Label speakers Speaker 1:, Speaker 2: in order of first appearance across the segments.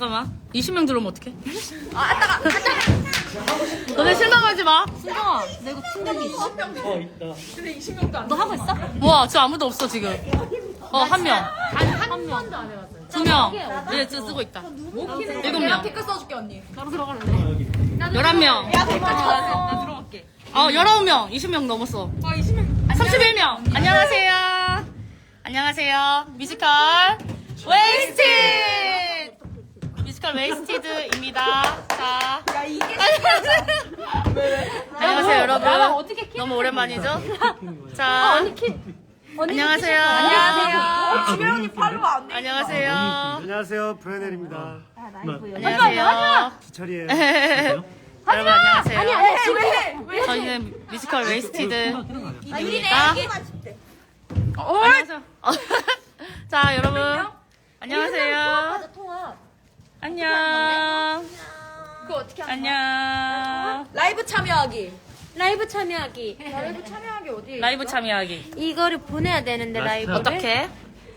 Speaker 1: 잠깐만. 20명 들어오면 어떡해? 아, 아따가, 아따가. 너네 실망하지 마.
Speaker 2: 순정아, 너 이거 충격이 있어? 너 하고 있어?
Speaker 1: 와, 저 아무도 없어, 지금. 어, 한 명. 한 명. 두 명. 네, 저 쓰고 있다. 일곱 명.
Speaker 3: 댓글 써줄게 언니.
Speaker 1: 열한 명.
Speaker 2: 나 들어갈게.
Speaker 1: 어, 열아홉 명. 20명 넘었어.
Speaker 3: 아 20명.
Speaker 1: 31명. 안녕하세요. 안녕하세요. 뮤지컬 웨이스티드. 뮤지컬 웨이스티드입니다. 자. 안녕하세요, 여러분. 너무 오랜만이죠? 자. 안녕하세요.
Speaker 3: 어, 주명 언니 팔로우 안 돼.
Speaker 1: 안녕하세요.
Speaker 4: 안녕하세요, 브라이넬입니다.
Speaker 1: 안녕하세요.
Speaker 4: 기철이에요.
Speaker 1: 여러분 안녕하세요.
Speaker 3: 왜 해? 왜?
Speaker 1: 저희는 뮤지컬 웨이스티드입니다.
Speaker 3: 어?
Speaker 1: 안녕하세요. 자, 여러분. 안녕하세요.
Speaker 2: 통화.
Speaker 1: 안녕.
Speaker 2: 그거 어떻게 하는
Speaker 1: 안녕.
Speaker 3: 라이브 참여하기.
Speaker 2: 라이브 참여하기.
Speaker 3: 라이브 참여하기 어디?
Speaker 1: 라이브 참여하기.
Speaker 2: 이거를 보내야 되는데 라이브를.
Speaker 1: 어떻게?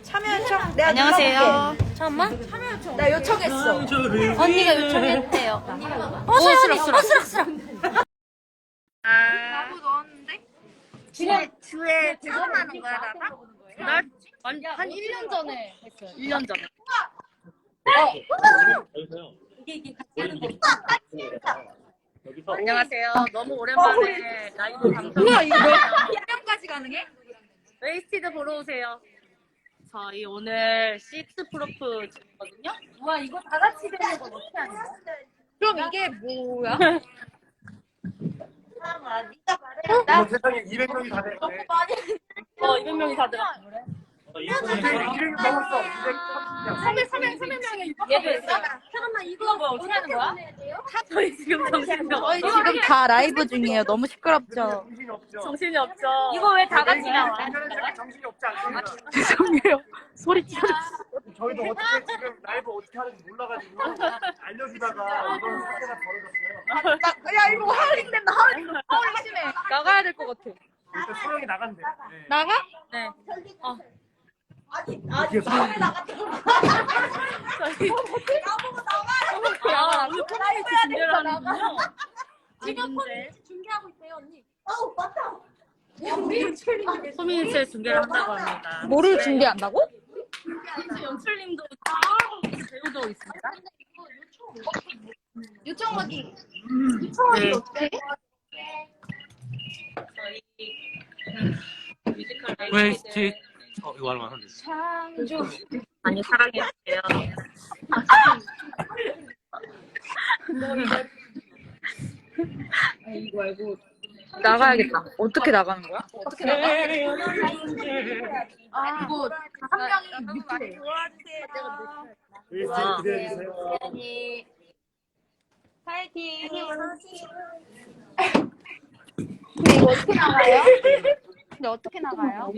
Speaker 3: 참여 요청. 내가
Speaker 1: 안녕하세요.
Speaker 2: 잠깐만.
Speaker 3: 참여 요청. 나 요청했어.
Speaker 2: 언니가 요청했대요.
Speaker 1: 오, 쓰라, 쓰라.
Speaker 2: 어스락스락.
Speaker 3: 나도 넣었는데.
Speaker 2: 주에 주에 대전하는 거야 나가?
Speaker 1: 날, 한, 한 1년 전에 했어요. 1년 전에. 안녕하세요. 너무 오랜만에 라이브 방송.
Speaker 3: 우와 이거 몇 명까지 가능해?
Speaker 1: 웨이스티드 보러 오세요. 저희 오늘 식스 프로프 찍거든요.
Speaker 2: 와 이거 다 같이 되는 건 어떻게 하는 거야?
Speaker 3: 그럼 이게 뭐야?
Speaker 4: 나 세상에 200명이 다 됐네.
Speaker 1: 어, 200명이 다 들어.
Speaker 4: 200명 넘었어. 230명.
Speaker 1: 300, 300, 300명이 얘도 있어.
Speaker 2: 잠깐만 이거
Speaker 1: 뭐야, 어떻게 하는 거야? 저희 지금 정신이
Speaker 3: 저희
Speaker 1: 없죠.
Speaker 3: 지금 다 라이브 중이에요. 너무 시끄럽죠.
Speaker 4: 정신이 없죠.
Speaker 1: 정신이 없죠.
Speaker 2: 이거 왜 다 같이 나와?
Speaker 4: 괜찮은 정신이 없지 않습니다.
Speaker 3: 죄송해요. 소리 지
Speaker 4: 저희도 어떻게 지금 라이브 어떻게 하는지 몰라가지고 알려주다가 이번 사태가 벌어졌어요.
Speaker 3: 야 이거 하울링 된다. 하울링. 하울링 심해. 나가야 될 것 같아.
Speaker 4: 일단 소영이 나간대. 네.
Speaker 3: 나가?
Speaker 1: 네. 어,
Speaker 4: 뒤에 소영이
Speaker 1: 저희. 아, 오늘 콘텐츠 준비를 하는군요. 지금
Speaker 2: 준비하고 있어요 언니.
Speaker 1: 소민이체 중계를 한다고 합니다.
Speaker 3: 뭐를 준비한다고?
Speaker 1: 연출님도 배우도 있습니다.
Speaker 3: 요청하기.
Speaker 1: 네. 저희 뮤지컬 웨이스트
Speaker 5: 어, 이거 말하면 안 돼.
Speaker 1: 많이 사랑해주세요.
Speaker 3: 나가야겠다. 어떻게 나가는 거야? 어떻게 나가?
Speaker 1: 아,
Speaker 3: 이거 한 명이 밑에.
Speaker 4: 기대해 주세요.
Speaker 2: 파이팅.
Speaker 3: 근데 이거 어떻게 나가요? 근데 어떻게 나가요?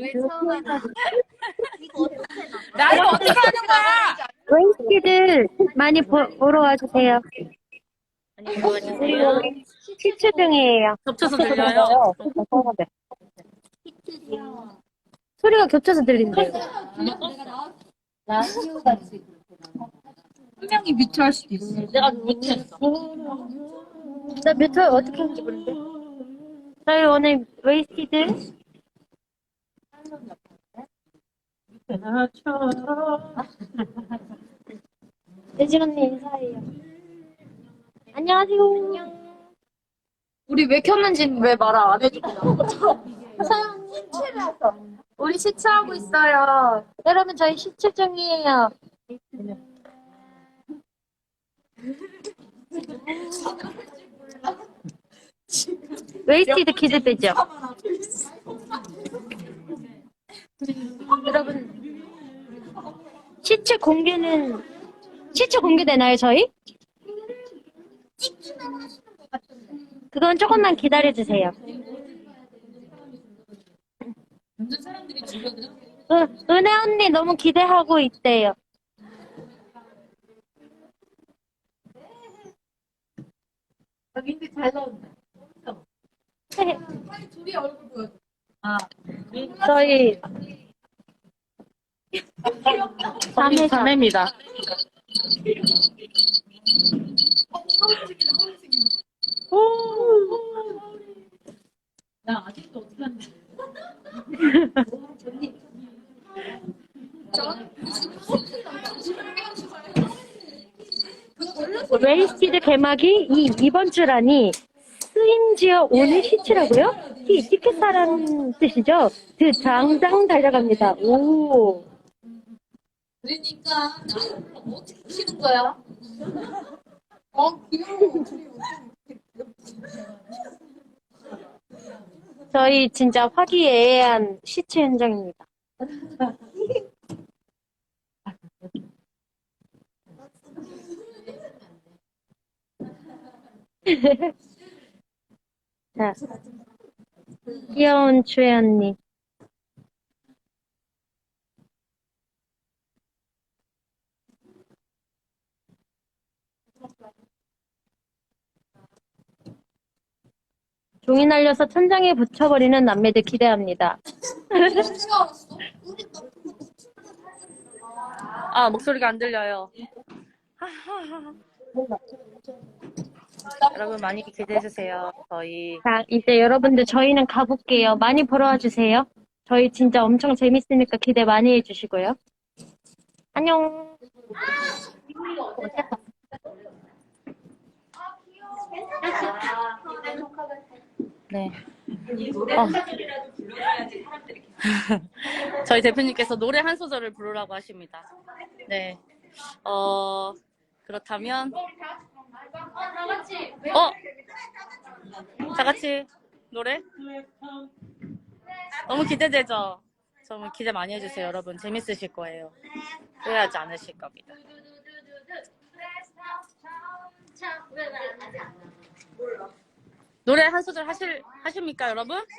Speaker 3: 나 이거 어떻게 하는 거야?
Speaker 6: 웨이스티드 많이 보, 보러 와주세요.
Speaker 1: 많이 도와주세요.
Speaker 6: 시추 중이에요.
Speaker 1: 겹쳐서 들려요.
Speaker 6: 소리가 겹쳐서 들린대요.
Speaker 3: 한 명이 뮤트할 수도 있어.
Speaker 1: 내가 못했어.
Speaker 6: 나 뮤트 어떻게 하는지 모르는데. 저희 오늘 웨이스티드 예지 언니 인사해요. 안녕하세요.
Speaker 3: 우리 왜 켰는지 왜 말 안 해주냐?
Speaker 6: 우리 시추하고 있어요. 여러분 저희 시추 중이에요. 웨이스티드 키즈배죠. 여러분 시추 공개는 시추 공개되나요 저희? 그건 조금만 기다려주세요. 은, 은혜 언니 너무 기대하고 있대요.
Speaker 3: 빨리 둘이 얼굴 보여줘.
Speaker 6: 저희
Speaker 1: 저희
Speaker 6: 자매죠.
Speaker 1: 자매입니다.
Speaker 6: 레이시드 개막이 이, 이번 주라니 스인지어 오늘 시치라고요? 이 티켓사라는 뜻이죠? 그 당장 달려갑니다. 오.
Speaker 2: 그러니까 나를 어떻게 키는 거야? 어 귀여워.
Speaker 6: 저희 진짜 화기애애한 시치 현장입니다. 자, 귀여운 주혜 언니. 종이 날려서 천장에 붙여버리는 남매들 기대합니다.
Speaker 1: 아, 목소리가 안 들려요. 여러분 많이 기대해 주세요. 저희
Speaker 6: 자, 이제 여러분들 저희는 가볼게요. 많이 보러 와주세요. 저희 진짜 엄청 재밌으니까 기대 많이 해주시고요. 안녕.
Speaker 1: 네. 어. 저희 대표님께서 노래 한 소절을 부르라고 하십니다. 네. 어, 그렇다면. 어! 다 같이 노래? 너무 기대되죠? 저는 기대 많이 해주세요, 여러분. 재밌으실 거예요. 후회하지 않으실 겁니다. 노래 한 소절 하실, 하십니까, 여러분?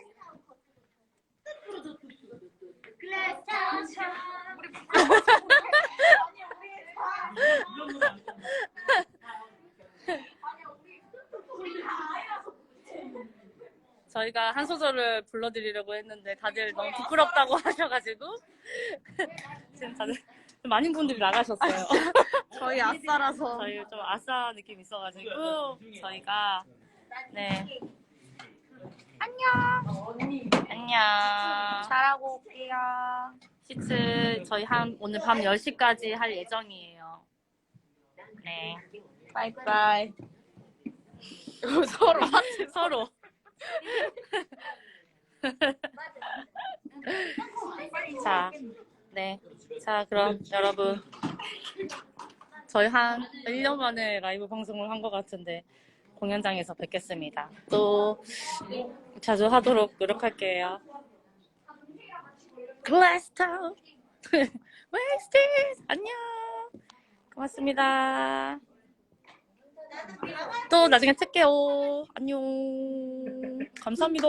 Speaker 1: 저희가 한 소절을 불러드리려고 했는데 다들 너무 부끄럽다고 하셔가지고 지금 다들 많은 분들이 나가셨어요.
Speaker 3: 저희 아싸라서.
Speaker 1: 저희 좀 아싸 느낌 있어가지고 저희가 네 안녕 안녕
Speaker 3: 잘하고 올게요.
Speaker 1: 시츠 저희 한 오늘 밤 10시까지 할 예정이에요. 네
Speaker 3: 바이바이.
Speaker 1: 서로 서로 자, 네. 자, 그럼 여러분. 저희 한 1년 만에 라이브 방송을 한 것 같은데 공연장에서 뵙겠습니다. 또 자주 하도록 노력할게요. 글래스타운 웨스티스 안녕 고맙습니다. 또 나중에 틀게요. 안녕 감사합니다.